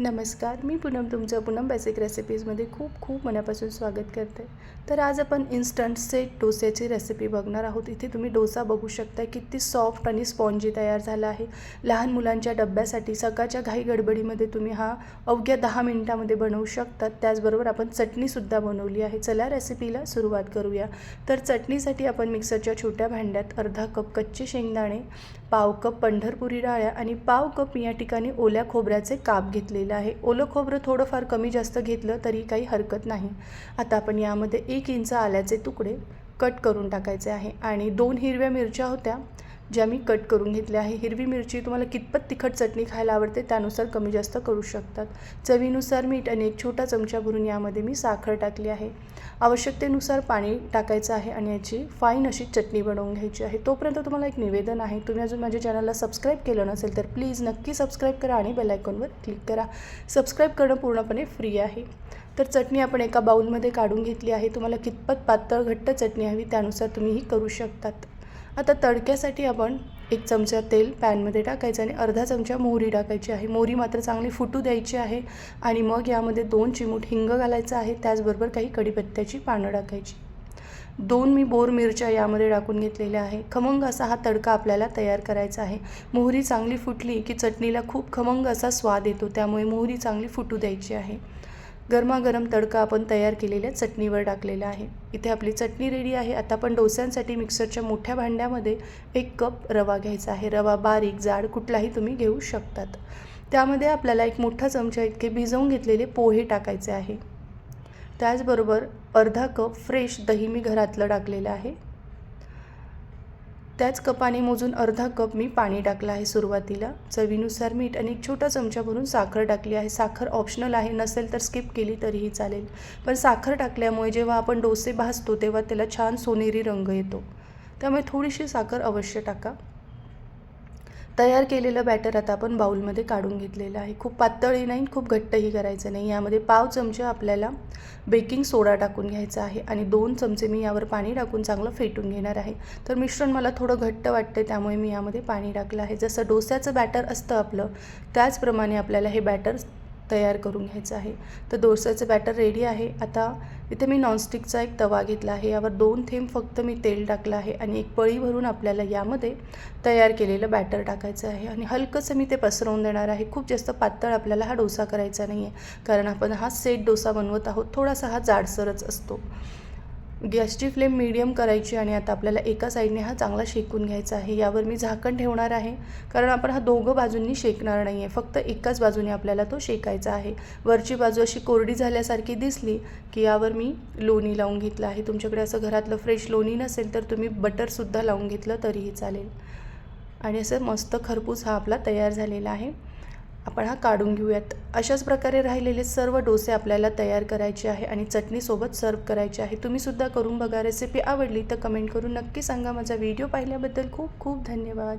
नमस्कार मी पूनम तुमचं पूनम बेसिक रेसिपीजमध्ये खूप खूप मनापासून स्वागत करते. तर आज आपण इन्स्टंट सेट डोस्याची रेसिपी बघणार आहोत. इथे तुम्ही डोसा बघू शकता किती सॉफ्ट आणि स्पॉन्जी तयार झाला आहे. लहान मुलांच्या डब्यासाठी सकाळच्या घाई गडबडीमध्ये तुम्ही हा अवघ्या दहा मिनिटामध्ये बनवू शकतात. त्याचबरोबर आपण चटणीसुद्धा बनवली आहे. चला रेसिपीला सुरुवात करूया. तर चटणीसाठी आपण मिक्सरच्या छोट्या भांड्यात अर्धा कप कच्चे शेंगदाणे पाव कप पंढरपुरी डाळ्या आणि पाव कप या ठिकाणी ओल्या खोबऱ्याचे काप घेतलेलं आहे. ओलं खोबरं थोडंफार कमी जास्त घेतलं तरी काही हरकत नाही. आता आपण यामध्ये एक इंच आल्याचे तुकडे कट करून टाकायचे आहे. आणि दोन हिरव्या मिरच्या होत्या. ज्या मी कट करून घेतल्या आहे. हिरवी मिरची तुम्हाला कितपत तिखट चटणी खायला आवडते त्यानुसार कमी जास्त करू शकतात. चवीनुसार मीठ आणि एक छोटा चमचा भरून यामध्ये मी साखर टाकली आहे. आवश्यकतेनुसार पाणी टाकायचं आहे आणि याची फाईन अशी चटणी बनवून घ्यायची आहे. तोपर्यंत तुम्हाला एक निवेदन आहे. तुम्ही अजून माझ्या चॅनलला सबस्क्राईब केलं नसेल तर प्लीज नक्की सबस्क्राईब करा आणि बेलायकॉनवर क्लिक करा. सबस्क्राईब करणं पूर्णपणे फ्री आहे. तर चटणी आपण एका बाऊलमध्ये काढून घेतली आहे. तुम्हाला कितपत पातळ घट्ट चटणी हवी त्यानुसार तुम्ही ही करू शकतात. आता तडक्यासाठी आपण एक चमचा तेल पॅनमध्ये टाकायचं आणि अर्धा चमचा मोहरी टाकायची आहे. मोहरी मात्र चांगली फुटू द्यायची आहे आणि मग यामध्ये दोन चिमूट हिंग घालायचं आहे. त्याचबरोबर काही कढीपत्त्याची पानं टाकायची. दोन मी बोर मिरच्या यामध्ये टाकून घेतलेल्या आहे. खमंग असा हा तडका आपल्याला तयार करायचा आहे. मोहरी चांगली फुटली की चटणीला खूप खमंग असा स्वाद येतो. त्यामुळे मोहरी चांगली फुटू द्यायची आहे. गरमागरम तडका आपण तयार केलेल्या चटणीवर टाकलेला आहे. इथे आपली चटणी रेडी आहे. आता आपण डोस्यांसाठी मिक्सरच्या मोठ्या भांड्यामध्ये एक कप रवा घ्यायचा आहे. रवा बारीक जाड कुठलाही तुम्ही घेऊ शकतात. त्यामध्ये आपल्याला एक मोठा चमचा इतके भिजवून घेतलेले पोहे टाकायचे आहे. त्याचबरोबर अर्धा कप फ्रेश दही मी घरातलं टाकलेलं आहे. त्याच कपाने मोजून अर्धा कप मी पाणी टाकलं आहे सुरुवातीला. चवीनुसार मीठ आणि एक छोटा चमचा भरून साखर टाकली आहे. साखर ऑप्शनल आहे नसेल तर स्किप केली तरीही चालेल. पण साखर टाकल्यामुळे जेव्हा आपण डोसे भाजतो तेव्हा त्याला छान सोनेरी रंग येतो. त्यामुळे थोडीशी साखर अवश्य टाका. तयार केलेलं बॅटर आता आपण बाऊलमध्ये काढून घेतलेलं आहे. खूप पातळही नाही खूप घट्टही करायचं नाही. यामध्ये पाव चमचा आपल्याला बेकिंग सोडा टाकून घ्यायचा आहे आणि दोन चमचे मी यावर पाणी टाकून चांगलं फेटून घेणार आहे. तर मिश्रण मला थोडं घट्ट वाटते त्यामुळे मी यामध्ये पाणी टाकलं आहे. जसं डोस्याचं बॅटर असतं आपलं त्याचप्रमाणे आपल्याला हे बॅटर तयार करून घ्यायचं आहे. तर डोसाचं बॅटर रेडी आहे. आता इथे मी नॉनस्टिकचा एक तवा घेतला आहे. यावर दोन थेंब फक्त मी तेल टाकलं आहे आणि एक पळी भरून आपल्याला यामध्ये तयार केलेलं बॅटर टाकायचं आहे. आणि हलकंसं मी ते पसरवून देणार आहे. खूप जास्त पातळ आपल्याला हा डोसा करायचा नाही आहे कारण आपण हा सेट डोसा बनवत आहोत. थोडासा हा जाडसरच असतो. गॅसची फ्लेम मीडियम करायची आणि आता आपल्याला एका साईडने हा चांगला शेकून घ्यायचा आहे. यावर मी झाकण ठेवणार आहे. कारण आपण हा दोघं बाजूंनी शेकणार नाही आहे फक्त एकाच बाजूने आपल्याला तो शेकायचा आहे. वरची बाजू अशी कोरडी झाल्यासारखी दिसली की यावर मी लोणी लावून घेतलं आहे. तुमच्याकडे असं घरातलं फ्रेश लोणी नसेल तर तुम्ही बटरसुद्धा लावून घेतलं तरीही चालेल. आणि असं मस्त खरपूस हा आपला तयार झालेला आहे. आपण हा काढून घेऊयात. अशाच प्रकारे राहिलेले सर्व डोसे आपल्याला तयार करायचे आहे आणि चटणीसोबत सर्व करायचे आहे. तुम्हीसुद्धा करून बघा रेसिपी आवडली तर कमेंट करून नक्की सांगा. माझा व्हिडिओ पाहिल्याबद्दल खूप खूप धन्यवाद.